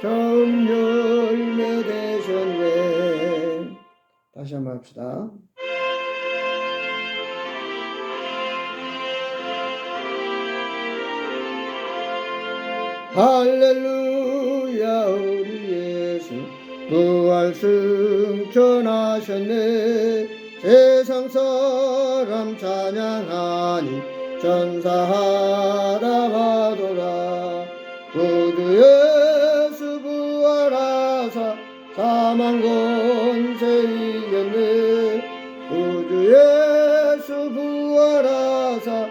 처음 열매 되셨네 다시 한번 합시다. 할렐루야 우리 예수. 부활 승천하셨네. 세상 사람 찬양하니 전사하라 이겼네 구주 예수 부활하사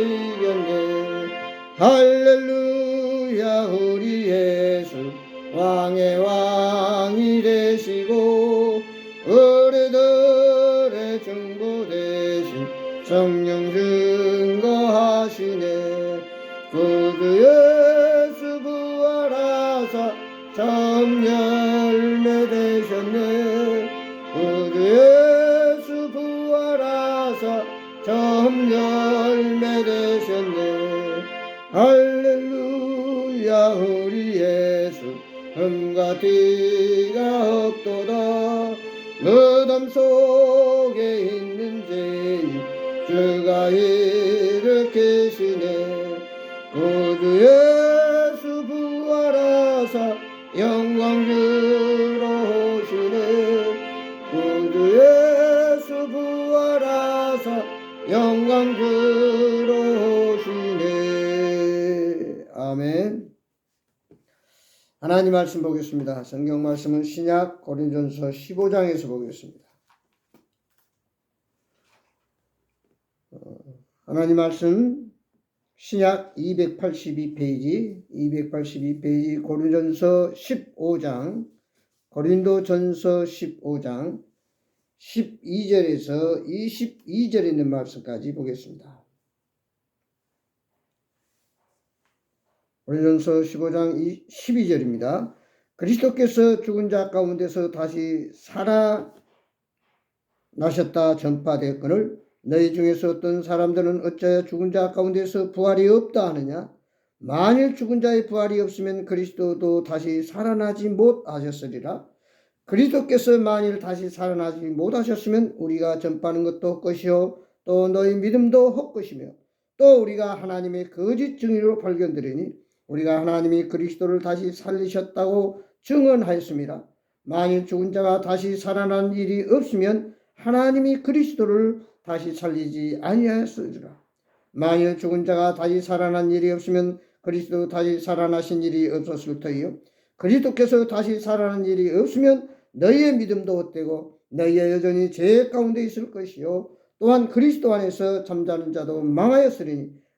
이겼네. 할렐루야 우리 예수 왕의 왕이 되시고 우리들의 중보 대신 성령 증 티가 없도다. 너덤 속에 있는 죄인 주가 일으키시 하나님 말씀 보겠습니다. 성경 말씀은 신약 고린전서 15장에서 보겠습니다. 어, 하나님 말씀 신약 282페이지 282페이지 고린전서 15장 고린도전서 15장 12절에서 22절에 있는 말씀까지 보겠습니다. 고린도전서 15장 12절입니다. 그리스도께서 죽은 자 가운데서 다시 살아 나셨다 전파되었거늘 너희 중에서 어떤 사람들은 어찌하여 죽은 자 가운데서 부활이 없다 하느냐 만일 죽은 자의 부활이 없으면 그리스도도 다시 살아나지 못하셨으리라 그리스도께서 만일 다시 살아나지 못하셨으면 우리가 전파하는 것도 헛것이요 또 너희 믿음도 헛것이며 또 우리가 하나님의 거짓 증인으로 발견되리니 우리가 하나님이 그리스도를 다시 살리셨다고 증언하였습니다. 만일 죽은 자가 다시 살아난 일이 없으면 하나님이 그리스도를 다시 살리지 아니하였으리라. 만일 죽은 자가 다시 살아난 일이 없으면 그리스도 다시 살아나신 일이 없었을 터이요. 그리스도께서 다시 살아난 일이 없으면 너희의 믿음도 헛되고 너희의 여전히 죄 가운데 있을 것이요. 또한 그리스도 안에서 잠자는 자도 망하였으리니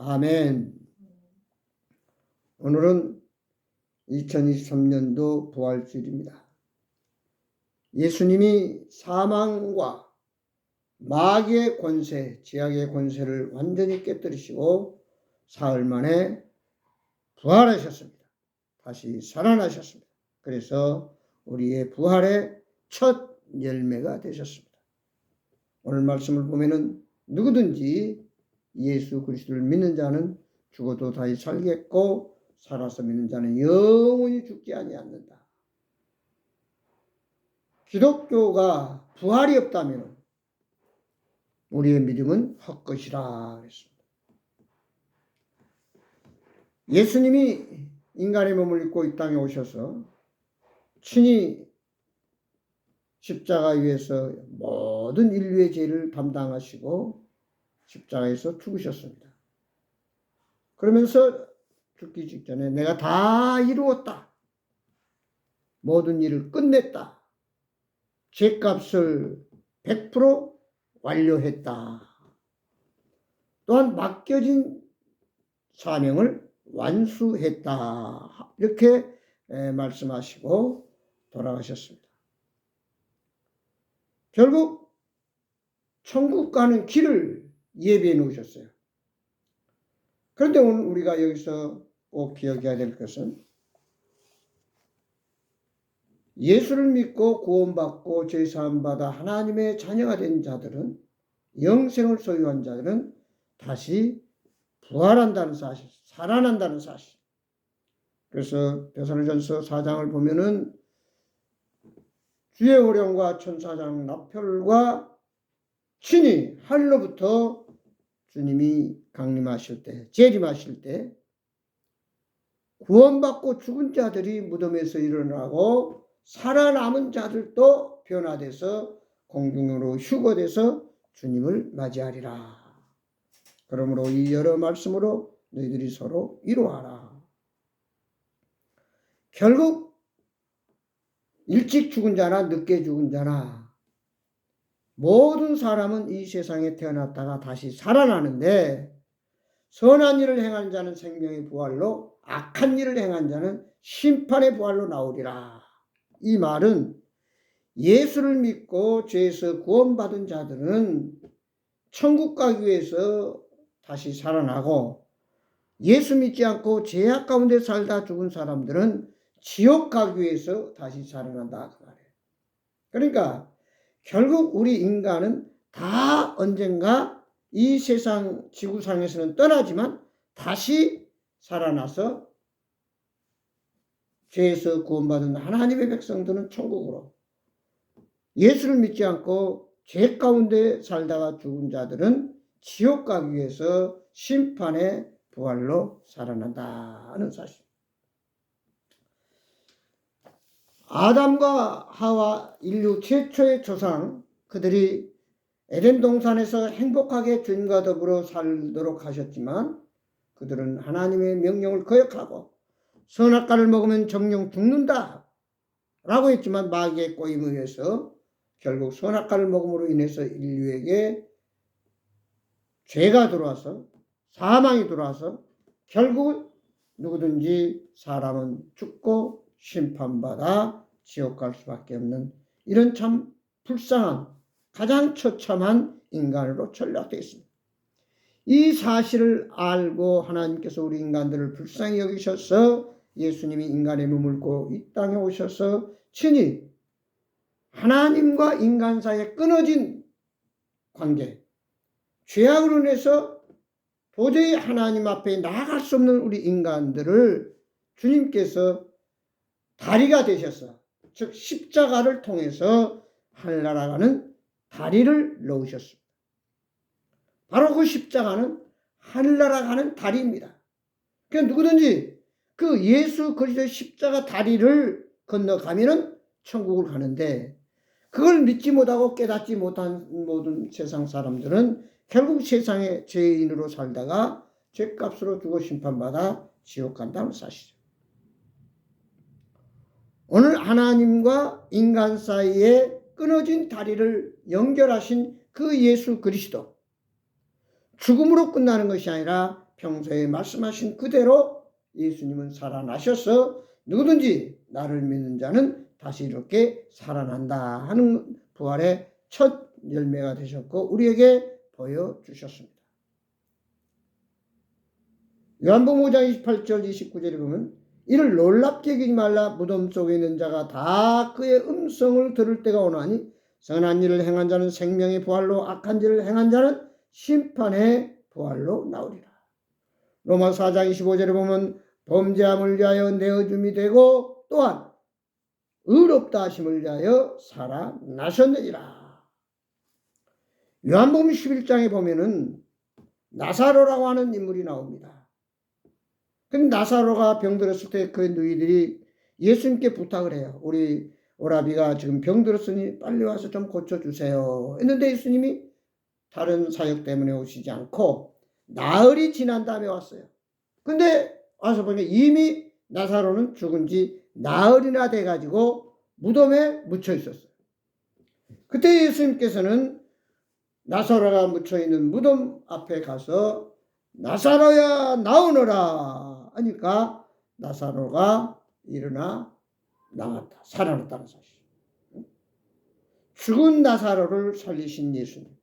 아멘. 오늘은 2023년도 부활주일입니다. 예수님이 사망과 마귀의 권세, 지약의 권세를 완전히 깨뜨리시고 사흘 만에 부활하셨습니다. 다시 살아나셨습니다. 그래서 우리의 부활의 첫 열매가 되셨습니다. 오늘 말씀을 보면은 누구든지 예수 그리스도를 믿는 자는 죽어도 다시 살겠고 살아서 믿는 자는 영원히 죽지 아니하는다. 기독교가 부활이 없다면 우리의 믿음은 헛것이라 했습니다. 예수님이 인간의 몸을 입고 이 땅에 오셔서 친히 십자가 위에서 모든 인류의 죄를 담당하시고 십자가에서 죽으셨습니다. 그러면서 죽기 직전에 내가 다 이루었다. 모든 일을 끝냈다. 죄값을 100% 완료했다. 또한 맡겨진 사명을 완수했다. 이렇게 에, 말씀하시고 돌아가셨습니다. 결국 천국 가는 길을 예비해 놓으셨어요. 그런데 오늘 우리가 여기서 꼭 기억해야 될 것은 예수를 믿고 구원받고 죄사함 받아 하나님의 자녀가 된 자들은 영생을 소유한 자들은 다시 부활한다는 사실, 살아난다는 사실. 그래서 베살로전서 4장을 보면은 주의 호령과 천사장 나편과 친히 하늘로부터 주님이 강림하실 때, 재림하실 때 구원받고 죽은 자들이 무덤에서 일어나고 살아남은 자들도 변화돼서 공중으로 휴거돼서 주님을 맞이하리라. 그러므로 이 여러 말씀으로 너희들이 서로 이루하라. 결국 일찍 죽은 자나 늦게 죽은 자나 모든 사람은 이 세상에 태어났다가 다시 살아나는데 선한 일을 행한 자는 생명의 부활로 악한 일을 행한 자는 심판의 부활로 나오리라. 이 말은 예수를 믿고 죄에서 구원받은 자들은 천국 가기 위해서 다시 살아나고 예수 믿지 않고 죄악 가운데 살다 죽은 사람들은 지옥 가기 위해서 다시 살아난다 그 말이에요. 그러니까 결국 우리 인간은 다 언젠가 이 세상 지구상에서는 떠나지만 다시 살아나서 죄에서 구원받은 하나님의 백성들은 천국으로 예수를 믿지 않고 죄 가운데 살다가 죽은 자들은 지옥 가기 위해서 심판의 부활로 살아난다는 사실. 아담과 하와 인류 최초의 조상 그들이 에덴 동산에서 행복하게 주님과 더불어 살도록 하셨지만 그들은 하나님의 명령을 거역하고 선악과를 먹으면 정령 죽는다 라고 했지만 마귀의 꼬임에 의해서 결국 선악과를 먹음으로 인해서 인류에게 죄가 들어와서 사망이 들어와서 결국 누구든지 사람은 죽고 심판받아 지옥 갈 수밖에 없는 이런 참 불쌍한 가장 처참한 인간으로 전락되어 있습니다. 이 사실을 알고 하나님께서 우리 인간들을 불쌍히 여기셔서 예수님이 인간의 몸을 입고 이 땅에 오셔서 친히 하나님과 인간 사이에 끊어진 관계, 죄악으로 인해서 도저히 하나님 앞에 나아갈 수 없는 우리 인간들을 주님께서 다리가 되셔서 즉 십자가를 통해서 하늘나라가는 다리를 놓으셨습니다. 바로 그 십자가는 하늘나라 가는 다리입니다. 그러니까 누구든지 그 예수 그리스도의 십자가 다리를 건너가면은 천국을 가는데 그걸 믿지 못하고 깨닫지 못한 모든 세상 사람들은 결국 세상의 죄인으로 살다가 죄값으로 죽어 심판받아 지옥 간다는 사실이죠. 오늘 하나님과 인간 사이에 끊어진 다리를 연결하신 그 예수 그리스도 죽음으로 끝나는 것이 아니라 평소에 말씀하신 그대로 예수님은 살아나셔서 누구든지 나를 믿는 자는 다시 이렇게 살아난다 하는 부활의 첫 열매가 되셨고 우리에게 보여주셨습니다. 요한복음 5장 28절 29절에 보면 이를 놀랍게 여기지 말라 무덤 속에 있는 자가 다 그의 음성을 들을 때가 오나니 선한 일을 행한 자는 생명의 부활로 악한 일을 행한 자는 심판의 부활로 나오리라. 로마 4장 25절에 보면 범죄함을 위하여 내어줌이 되고 또한 의롭다 하심을 위하여 살아나셨느니라. 요한복음 11장에 보면은 나사로라고 하는 인물이 나옵니다. 근데 나사로가 병들었을 때 그 누이들이 예수님께 부탁을 해요. 우리 오라비가 지금 병들었으니 빨리 와서 좀 고쳐주세요. 했는데 예수님이 다른 사역 때문에 오시지 않고 나흘이 지난 다음에 왔어요. 근데 와서 보니까 이미 나사로는 죽은 지 나흘이나 돼가지고 무덤에 묻혀 있었어요. 그때 예수님께서는 나사로가 묻혀 있는 무덤 앞에 가서 나사로야 나오너라 하니까 나사로가 일어나 나왔다. 살아났다는 사실. 죽은 나사로를 살리신 예수님.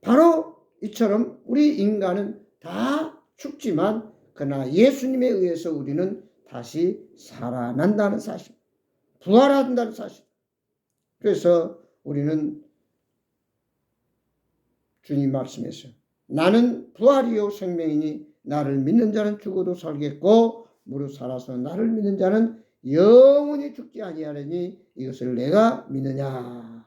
바로 이처럼 우리 인간은 다 죽지만 그러나 예수님에 의해서 우리는 다시 살아난다는 사실. 부활한다는 사실. 그래서 우리는 주님 말씀에서 나는 부활이요 생명이니 나를 믿는 자는 죽어도 살겠고 무릇 살아서 나를 믿는 자는 영원히 죽지 아니하려니 이것을 내가 믿느냐?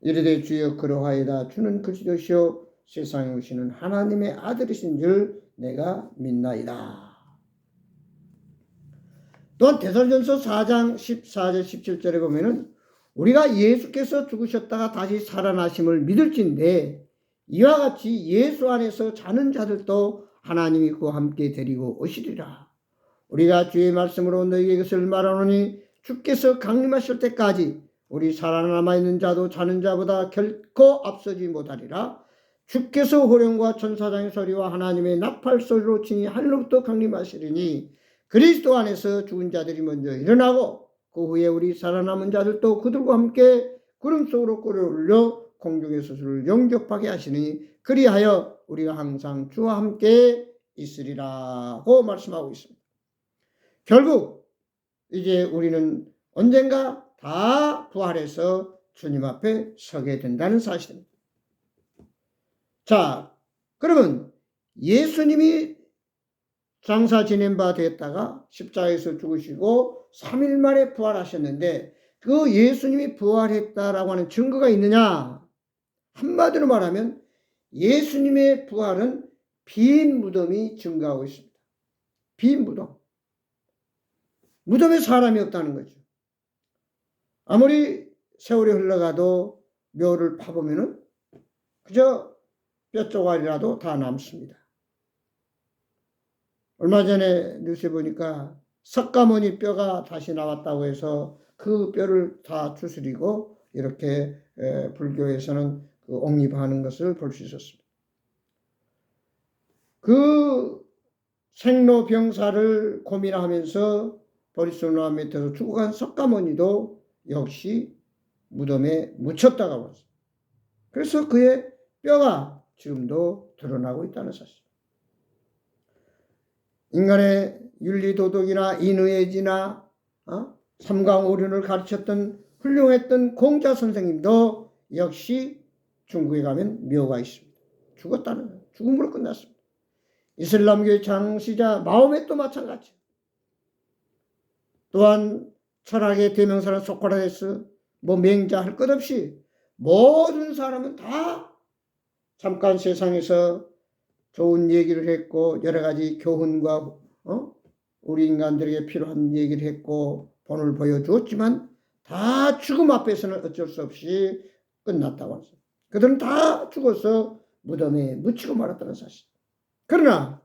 이르되 주여 그러하이다. 주는 그리스도시요 세상에 오시는 하나님의 아들이신 줄 내가 믿나이다. 또한 대살전서 4장 14절 17절에 보면은 우리가 예수께서 죽으셨다가 다시 살아나심을 믿을진데 이와 같이 예수 안에서 자는 자들도 하나님이 그와 함께 데리고 오시리라. 우리가 주의 말씀으로 너희에게 이것을 말하노니 주께서 강림하실 때까지 우리 살아남아 있는 자도 자는 자보다 결코 앞서지 못하리라. 주께서 호령과 천사장의 소리와 하나님의 나팔 소리로 치니 하늘로부터 강림하시리니 그리스도 안에서 죽은 자들이 먼저 일어나고 그 후에 우리 살아남은 자들도 그들과 함께 구름 속으로 끌어올려 공중에서 주를 영접하게 하시니 그리하여 우리가 항상 주와 함께 있으리라고 말씀하고 있습니다. 결국 이제 우리는 언젠가 다 부활해서 주님 앞에 서게 된다는 사실입니다. 자, 그러면 예수님이 장사 지낸 바 됐다가 십자가에서 죽으시고 3일 만에 부활하셨는데 그 예수님이 부활했다라고 하는 증거가 있느냐? 한마디로 말하면 예수님의 부활은 빈 무덤이 증가하고 있습니다. 빈 무덤. 무덤에 사람이 없다는 거죠. 아무리 세월이 흘러가도 묘를 파보면은 그저 뼈 조각이라도 다 남습니다. 얼마 전에 뉴스에 보니까 석가모니 뼈가 다시 나왔다고 해서 그 뼈를 다 추스리고 이렇게 불교에서는 그 옥립하는 것을 볼 수 있었습니다. 그 생로병사를 고민하면서 버리소나 밑에서 죽어간 석가모니도 역시 무덤에 묻혔다가 왔어요. 그래서 그의 뼈가 지금도 드러나고 있다는 사실. 인간의 윤리 도덕이나 인의지나 어? 삼강오륜을 가르쳤던 훌륭했던 공자 선생님도 역시 중국에 가면 묘가 있습니다. 죽었다는 거예요. 죽음으로 끝났습니다. 이슬람교의 장시자 마호멧도 마찬가지. 또한 철학의 대명사는 소크라테스, 뭐 맹자 할 것 없이 모든 사람은 다 잠깐 세상에서 좋은 얘기를 했고 여러 가지 교훈과 어? 우리 인간들에게 필요한 얘기를 했고 본을 보여주었지만 다 죽음 앞에서는 어쩔 수 없이 끝났다고 하죠. 그들은 다 죽어서 무덤에 묻히고 말았다는 사실. 그러나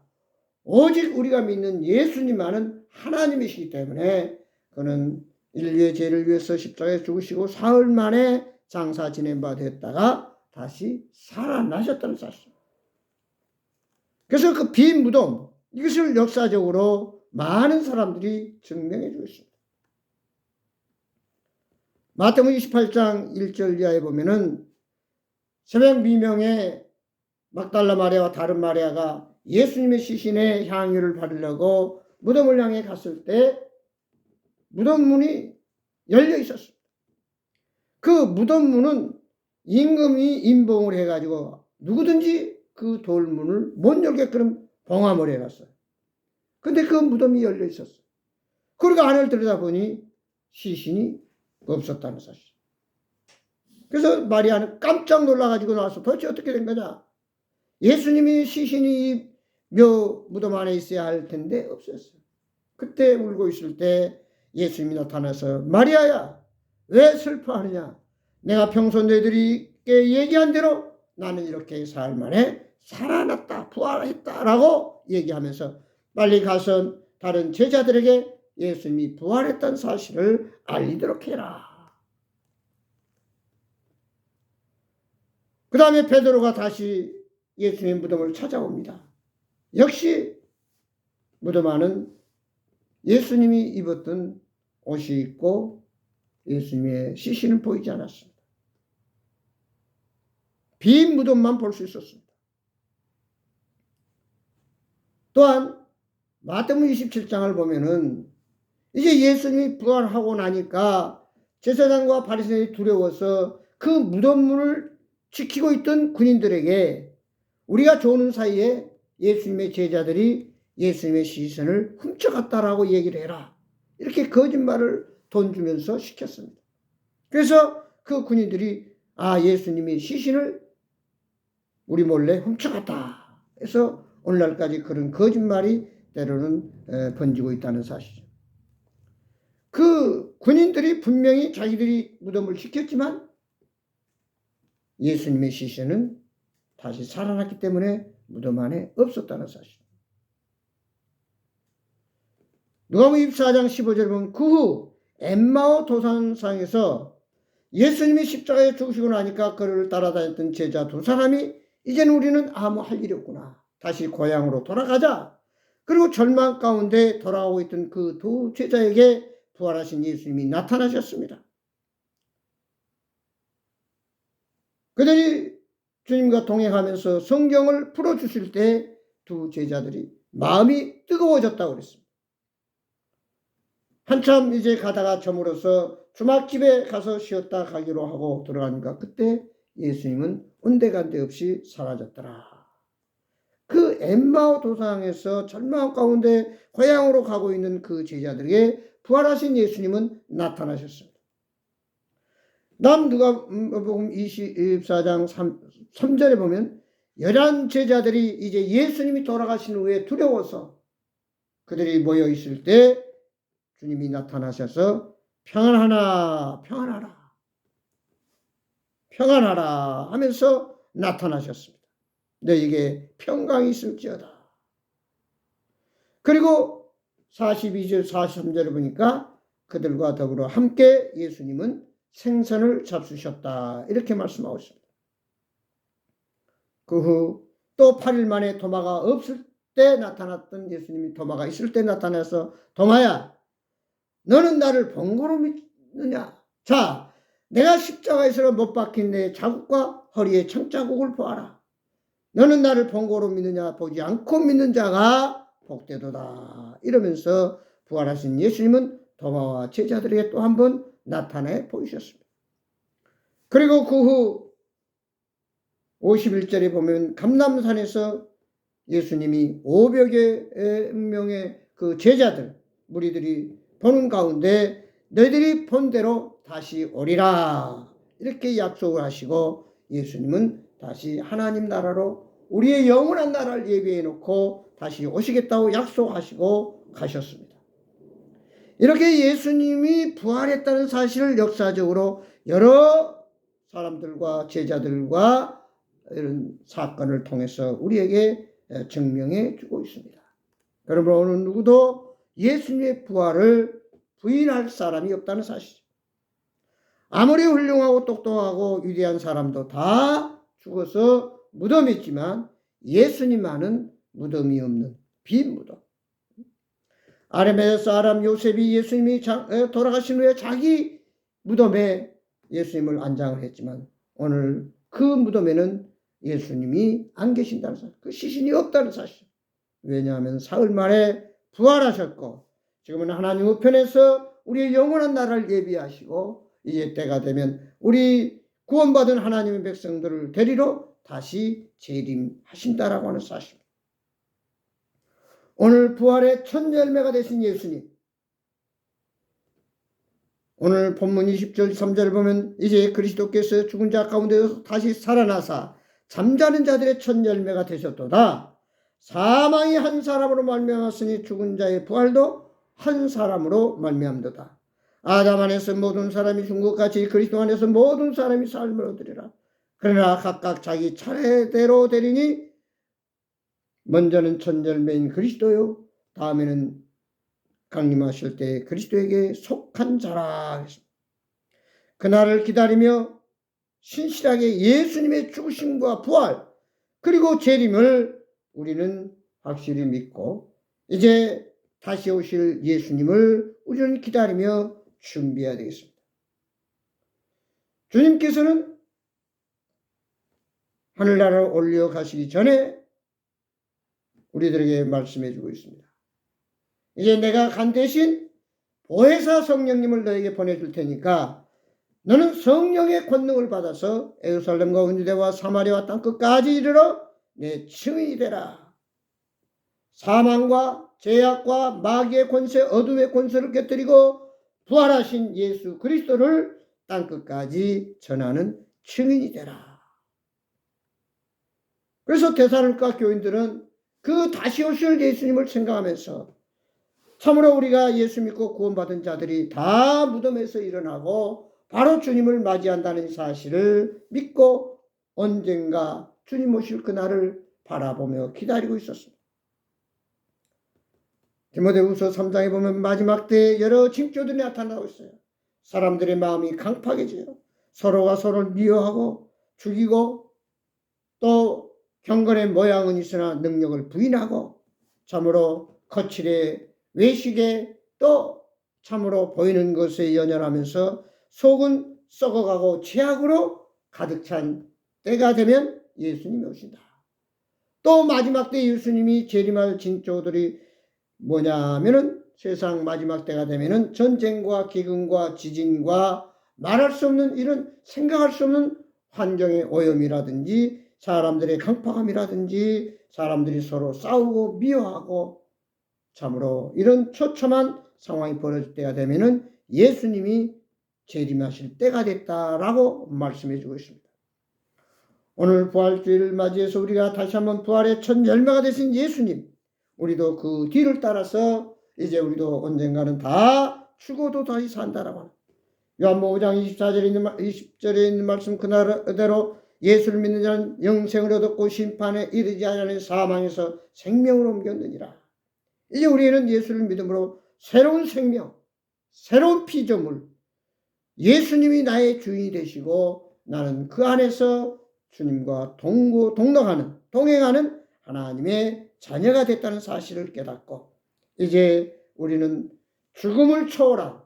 오직 우리가 믿는 예수님만은 하나님이시기 때문에 그는 인류의 죄를 위해서 십자가에 죽으시고 사흘 만에 장사 지낸 바 됐다가 다시 살아나셨다는 사실. 그래서 그 빈 무덤 이것을 역사적으로 많은 사람들이 증명해 주고 있습니다. 마태복음 28장 1절 이하에 보면은 새벽 미명에 막달라 마리아와 다른 마리아가 예수님의 시신에 향유를 바르려고 무덤을 향해 갔을 때 무덤 문이 열려 있었습니다. 그 무덤 문은 임금이 임봉을 해가지고 누구든지 그 돌문을 못 열게끔 봉함을 해놨어요. 근데 그 무덤이 열려 있었어요. 그리고 안을 들여다보니 시신이 없었다는 사실. 그래서 마리아는 깜짝 놀라가지고 나와서 도대체 어떻게 된 거냐? 예수님이 시신이 묘 무덤 안에 있어야 할 텐데 없었어요. 그때 울고 있을 때 예수님이 나타나서 마리아야 왜 슬퍼하느냐? 내가 평소 너희들이게 얘기한 대로 나는 이렇게 사흘 만에 살아났다, 부활했다라고 얘기하면서 빨리 가서 다른 제자들에게 예수님이 부활했다는 사실을 알리도록 해라. 그 다음에 베드로가 다시 예수님의 무덤을 찾아옵니다. 역시 무덤 안은 예수님이 입었던 옷이 있고 예수님의 시신은 보이지 않았습니다. 빈 무덤만 볼 수 있었습니다. 또한 마태복음 27장을 보면은 이제 예수님이 부활하고 나니까 제사장과 바리새인이 두려워서 그 무덤문을 지키고 있던 군인들에게 우리가 조는 사이에 예수님의 제자들이 예수님의 시선을 훔쳐갔다라고 얘기를 해라. 이렇게 거짓말을 돈 주면서 시켰습니다. 그래서 그 군인들이 아 예수님이 시신을 우리 몰래 훔쳐갔다. 해서 오늘날까지 그런 거짓말이 때로는 에, 번지고 있다는 사실이죠. 그 군인들이 분명히 자기들이 무덤을 지켰지만 예수님의 시신은 다시 살아났기 때문에 무덤 안에 없었다는 사실. 누가복음 24장 15절 보면 그 후 엠마오 도산상에서 예수님이 십자가에 죽으시고 나니까 그를 따라다녔던 제자 두 사람이 이제는 우리는 아무 할 일이 없구나. 다시 고향으로 돌아가자. 그리고 절망 가운데 돌아오고 있던 그 두 제자에게 부활하신 예수님이 나타나셨습니다. 그들이 주님과 동행하면서 성경을 풀어주실 때 두 제자들이 마음이 뜨거워졌다고 그랬습니다. 한참 이제 가다가 저물어서 주막집에 가서 쉬었다 가기로 하고 들어가니까 그때 예수님은 온데간데 없이 사라졌더라. 그 엠마오 도상에서 절망 가운데 고향으로 가고 있는 그 제자들에게 부활하신 예수님은 나타나셨습니다. 남 누가복음 24장 3, 3절에 보면 열한 제자들이 이제 예수님이 돌아가신 후에 두려워서 그들이 모여 있을 때 주님이 나타나셔서 평안하나 평안하라 평안하라 하면서 나타나셨습니다. 너에게 평강이 있을지어다. 그리고 42절 43절을 보니까 그들과 더불어 함께 예수님은 생선을 잡수셨다. 이렇게 말씀하고 있습니다. 그 후 또 8일 만에 도마가 없을 때 나타났던 예수님이 도마가 있을 때 나타나서 도마야 너는 나를 번거로 믿느냐? 자, 내가 십자가에서 못 박힌 내 자국과 허리에 창자국을 보아라. 너는 나를 번거로 믿느냐? 보지 않고 믿는 자가 복되도다. 이러면서 부활하신 예수님은 도마와 제자들에게 또 한번 나타내 보이셨습니다. 그리고 그 후 51절에 보면 감남산에서 예수님이 500여 명의 그 제자들, 무리들이 보는 가운데 너희들이 본 대로 다시 오리라. 이렇게 약속을 하시고 예수님은 다시 하나님 나라로 우리의 영원한 나라를 예비해 놓고 다시 오시겠다고 약속하시고 가셨습니다. 이렇게 예수님이 부활했다는 사실을 역사적으로 여러 사람들과 제자들과 이런 사건을 통해서 우리에게 증명해 주고 있습니다. 여러분, 오늘 누구도 예수님의 부활을 부인할 사람이 없다는 사실. 아무리 훌륭하고 똑똑하고 위대한 사람도 다 죽어서 무덤이 있지만 예수님만은 무덤이 없는 빈 무덤. 아람에서 아람 요셉이 예수님이 돌아가신 후에 자기 무덤에 예수님을 안장을 했지만 오늘 그 무덤에는 예수님이 안 계신다는 사실, 그 시신이 없다는 사실. 왜냐하면 사흘 만에 부활하셨고 지금은 하나님 우편에서 우리의 영원한 나라를 예비하시고 이제 때가 되면 우리 구원받은 하나님의 백성들을 데리러 다시 재림하신다라고 하는 사실. 오늘 부활의 첫 열매가 되신 예수님. 오늘 본문 20절 3절을 보면 이제 그리스도께서 죽은 자 가운데서 다시 살아나사 잠자는 자들의 첫 열매가 되셨도다. 사망이 한 사람으로 말미암았으니 죽은 자의 부활도 한 사람으로 말미암도다. 아담 안에서 모든 사람이 죽은 것 같이 그리스도 안에서 모든 사람이 삶을 얻으리라. 그러나 각각 자기 차례대로 되리니 먼저는 천절매인 그리스도요. 다음에는 강림하실 때 그리스도에게 속한 자라. 그날을 기다리며 신실하게 예수님의 죽으심과 부활 그리고 재림을 우리는 확실히 믿고 이제 다시 오실 예수님을 우리는 기다리며 준비해야 되겠습니다. 주님께서는 하늘나라로 올려 가시기 전에 우리들에게 말씀해 주고 있습니다. 이제 내가 간 대신 보혜사 성령님을 너에게 보내줄 테니까 너는 성령의 권능을 받아서 에루살렘과 온유대와 사마리아와 땅끝까지 이르러 내 증인이 되라. 사망과 죄악과 마귀의 권세, 어둠의 권세를 깨뜨리고 부활하신 예수 그리스도를 땅끝까지 전하는 증인이 되라. 그래서 대사로니까 교인들은 그 다시 오실 예수님을 생각하면서 참으로 우리가 예수 믿고 구원받은 자들이 다 무덤에서 일어나고 바로 주님을 맞이한다는 사실을 믿고 언젠가 주님 오실 그날을 바라보며 기다리고 있었습니다. 디모데후서 3장에 보면 마지막 때 여러 징조들이 나타나고 있어요. 사람들의 마음이 강팍해져요. 서로가 서로를 미워하고 죽이고 또 경건의 모양은 있으나 능력을 부인하고 참으로 거칠에 외식에 또 참으로 보이는 것에 연연하면서 속은 썩어가고 죄악으로 가득 찬 때가 되면 예수님이 오신다. 또 마지막 때 예수님이 재림할 징조들이 뭐냐면은 세상 마지막 때가 되면은 전쟁과 기근과 지진과 말할 수 없는 이런 생각할 수 없는 환경의 오염이라든지 사람들의 강팍함이라든지 사람들이 서로 싸우고 미워하고 참으로 이런 처참한 상황이 벌어질 때가 되면은 예수님이 재림하실 때가 됐다라고 말씀해 주고 있습니다. 오늘 부활주의를 맞이해서 우리가 다시 한번 부활의 첫 열매가 되신 예수님 우리도 그 뒤를 따라서 이제 우리도 언젠가는 다 죽어도 다시 산다라고 요한복음 5장 24절에 있는 20절에 있는 말씀 그대로 예수를 믿는 자는 영생을 얻었고 심판에 이르지 않는 사망에서 생명으로 옮겼느니라. 이제 우리는 예수를 믿음으로 새로운 생명, 새로운 피조물, 예수님이 나의 주인이 되시고 나는 그 안에서 주님과 동고 동행하는 동행하는 하나님의 자녀가 됐다는 사실을 깨닫고 이제 우리는 죽음을 초월한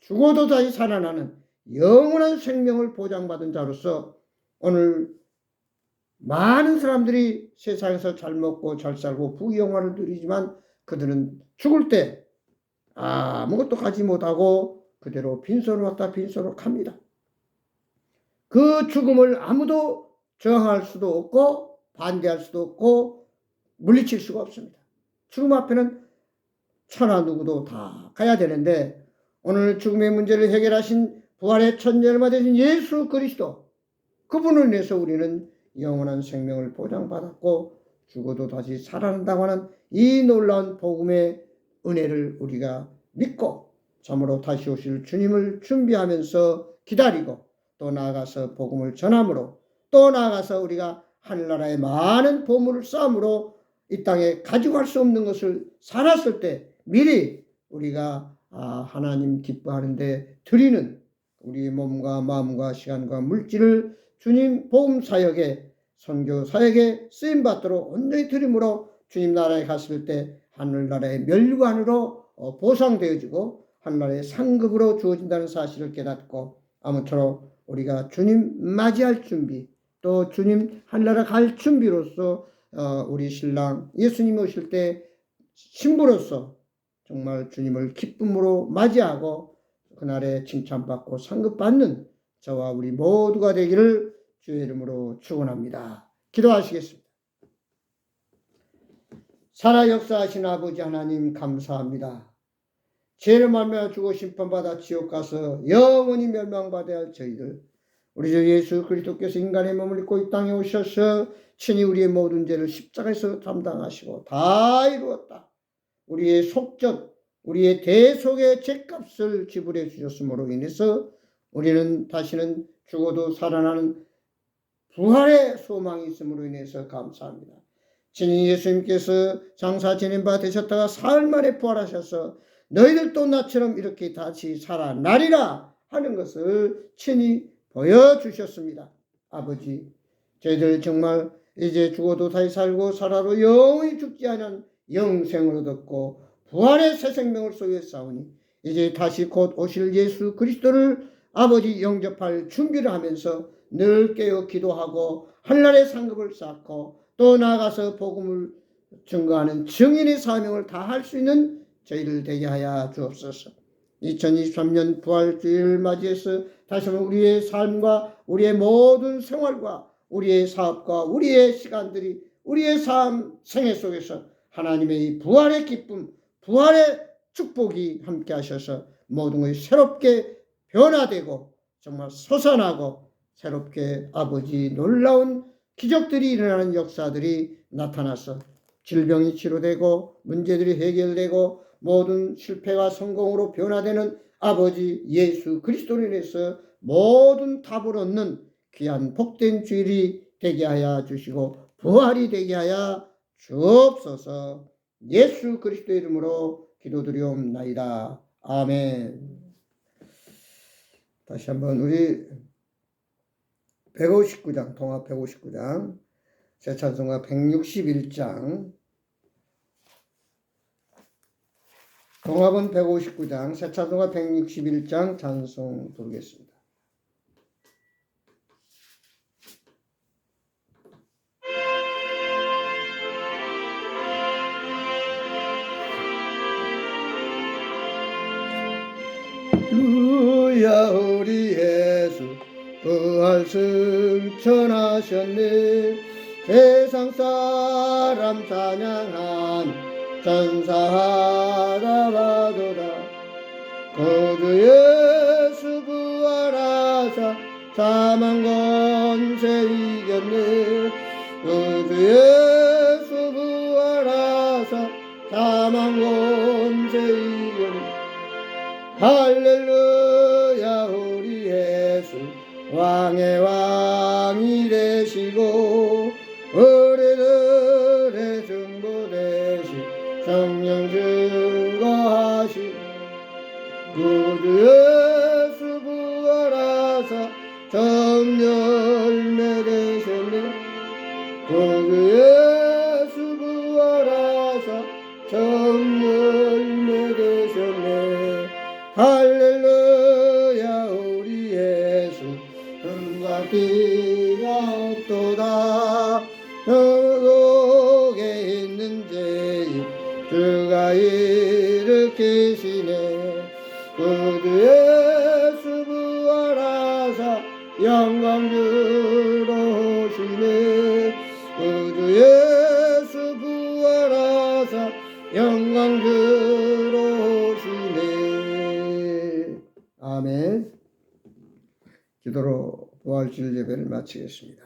죽어도 다시 살아나는 영원한 생명을 보장받은 자로서 오늘 많은 사람들이 세상에서 잘 먹고 잘 살고 부귀영화를 누리지만 그들은 죽을 때 아무것도 가지 못하고 그대로 빈손으로 왔다 빈손으로 갑니다. 그 죽음을 아무도 저항할 수도 없고 반대할 수도 없고 물리칠 수가 없습니다. 죽음 앞에는 천하 누구도 다 가야 되는데 오늘 죽음의 문제를 해결하신 부활의 천열마 되신 예수 그리스도 그분을 인해서 우리는 영원한 생명을 보장받았고 죽어도 다시 살아난다고 하는 이 놀라운 복음의 은혜를 우리가 믿고 참으로 다시 오실 주님을 준비하면서 기다리고 또 나아가서 복음을 전함으로 또 나아가서 우리가 하늘나라의 많은 보물을 쌓음으로 이 땅에 가지고 갈수 없는 것을 살았을 때 미리 우리가 아, 하나님 기뻐하는데 드리는 우리 몸과 마음과 시간과 물질을 주님 복음 사역에 선교 사역에 쓰임 받도록 온전히 드림으로 주님 나라에 갔을 때 하늘나라의 멸관으로 어, 보상되어지고 하늘나라의 상급으로 주어진다는 사실을 깨닫고 아무쪼록 우리가 주님 맞이할 준비 또 주님 하늘나라 갈 준비로서 어, 우리 신랑 예수님 오실 때 신부로서 정말 주님을 기쁨으로 맞이하고 그날에 칭찬받고 상급받는 저와 우리 모두가 되기를 주의 이름으로 축원합니다. 기도하시겠습니다. 살아 역사하신 아버지 하나님 감사합니다. 죄를 말며 죽어 심판받아 지옥 가서 영원히 멸망받아야 할 저희들 우리 주 예수 그리스도께서 인간의 몸을 입고 이 땅에 오셔서 친히 우리의 모든 죄를 십자가에서 담당하시고 다 이루었다. 우리의 속적, 우리의 대속의 죄값을 지불해 주셨으므로 인해서 우리는 다시는 죽어도 살아나는 부활의 소망이 있음으로 인해서 감사합니다. 친히 예수님께서 장사 지낸 바 되셨다가 사흘 만에 부활하셔서 너희들도 나처럼 이렇게 다시 살아나리라 하는 것을 친히 보여주셨습니다. 아버지, 저희들 정말 이제 죽어도 다시 살고 살아도 영원히 죽지 않은 영생을 얻었고 부활의 새 생명을 소유했사오니 이제 다시 곧 오실 예수 그리스도를 아버지 영접할 준비를 하면서 늘 깨어 기도하고 한날의 상급을 쌓고 또 나아가서 복음을 증거하는 증인의 사명을 다할 수 있는 저희를 되게 하여 주옵소서. 2023년 부활주의를 맞이해서 다시 한번 우리의 삶과 우리의 모든 생활과 우리의 사업과 우리의 시간들이 우리의 삶 생애 속에서 하나님의 이 부활의 기쁨, 부활의 축복이 함께 하셔서 모든 것이 새롭게 변화되고 정말 솟아나고 새롭게 아버지 놀라운 기적들이 일어나는 역사들이 나타나서 질병이 치료되고 문제들이 해결되고 모든 실패가 성공으로 변화되는 아버지 예수 그리스도로 인해서 모든 답을 얻는 귀한 복된 주일이 되게 하여 주시고 부활이 되게 하여 주옵소서 예수 그리스도 이름으로 기도드리옵나이다. 아멘. 다시 한번 우리 159장 통합 159장 새 찬송가 161장 통합은 159장 새 찬송가 161장 찬송 부르겠습니다. 루야 우리 예수? 부활 승천하셨네 세상 사람 찬양한 전사하라바도다. 거두 예수 부활하사 사망 권세 이겼네 거두 예수 부활하사 사망 이겼네 할렐루야 우리 예수. 왕의 왕이 되시고 우리들의 중보 되시 성령 증거하시. 구주 예수 부활하사 정열매 되셨네 구주 예수 부활하사 정열 마치겠습니다.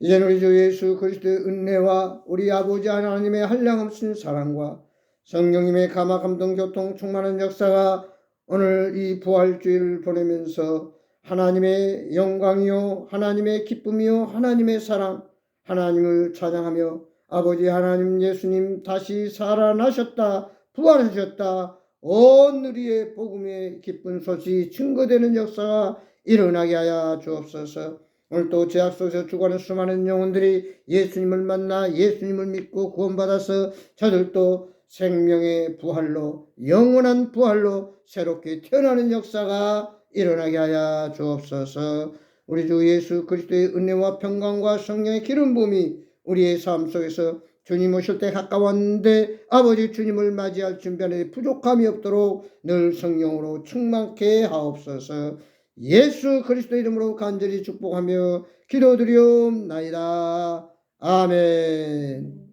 이제는 우리 주 예수 그리스도의 은혜와 우리 아버지 하나님의 한량없는 사랑과 성령님의 감화 감동 교통 충만한 역사가 오늘 이 부활주일을 보내면서 하나님의 영광이요 하나님의 기쁨이요 하나님의 사랑 하나님을 찬양하며 아버지 하나님 예수님 다시 살아나셨다 부활하셨다 온 우리의 복음의 기쁜 소식이 증거되는 역사가 일어나게 하여 주옵소서. 오늘 또 제약 속에서 죽어가는 수많은 영혼들이 예수님을 만나 예수님을 믿고 구원받아서 저들도 생명의 부활로 영원한 부활로 새롭게 태어나는 역사가 일어나게 하여 주옵소서. 우리 주 예수 그리스도의 은혜와 평강과 성령의 기름 부음이 우리의 삶 속에서 주님 오실 때 가까웠는데 아버지 주님을 맞이할 준비하는 부족함이 없도록 늘 성령으로 충만케 하옵소서. 예수 그리스도 이름으로 간절히 축복하며 기도드리옵나이다. 아멘.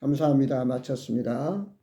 감사합니다. 마쳤습니다.